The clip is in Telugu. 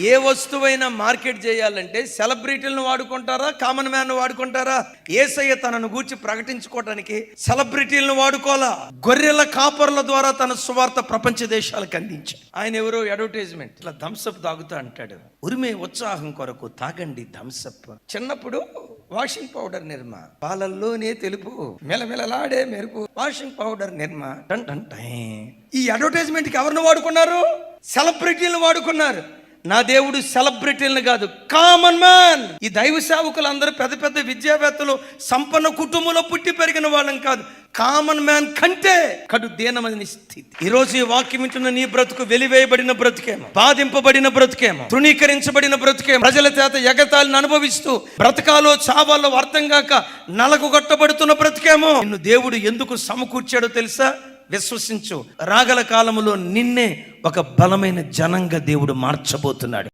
ఏ వస్తువైనా మార్కెట్ చేయాలంటే సెలబ్రిటీలను వాడుకుంటారా కామన్ మ్యాన్ వాడుకుంటారా? ఏసయ్య తనను గూర్చి ప్రకటించుకోవడానికి సెలబ్రిటీలను వాడుకోవాలా? గొర్రెల కాపర్ల ద్వారా తన సువార్త ప్రపంచ దేశాలకు అందించాడు ఆయన ఎవరో అడ్వర్టైజ్మెంట్. ఇట్లా థమ్సప్ తాగుతా అంటాడు. ఉరిమే ఉత్సాహం కొరకు తాగండి థమ్సప్ చిన్నప్పుడు వాషింగ్ పౌడర్ నిర్మ. పాలల్లోనే తెలుపు. మెలమెలలాడే మెరుపు. Washing powder Nirma. టన్ టన్ ఈ అడ్వర్టైజ్మెంట్కి ఎవరిని వాడుకున్నారు? సెలబ్రిటీలను వాడుకున్నారు. నా దేవుడు సెలబ్రిటీలను కాదు. Common man. ఈ దైవ సేవకులు అందరూ పెద్ద పెద్ద విద్యావేత్తలు సంపన్న కుటుంబంలో పుట్టి పెరిగిన వాళ్ళం కాదు. కామన్ మ్యాన్ కంటే కడు దీనమైన స్థితి. ఈ ఈ వాక్యం వింటున్న నీ బ్రతుకు వెలివేయబడిన బ్రతుకేమో బాధింపబడిన బ్రతుకేమో తృణీకరించబడిన బ్రతుకేమో ప్రజల చేత ఎగతాలను అనుభవిస్తూ బ్రతకాలో చావాలో అర్థం కాక నలగొట్టబడుతున్న బ్రతుకేమో. నిన్ను దేవుడు ఎందుకు సమకూర్చాడో తెలుసా? విశ్వసించు. రాగల కాలంలో నిన్నే ఒక బలమైన జనంగా దేవుడు మార్చబోతున్నాడు.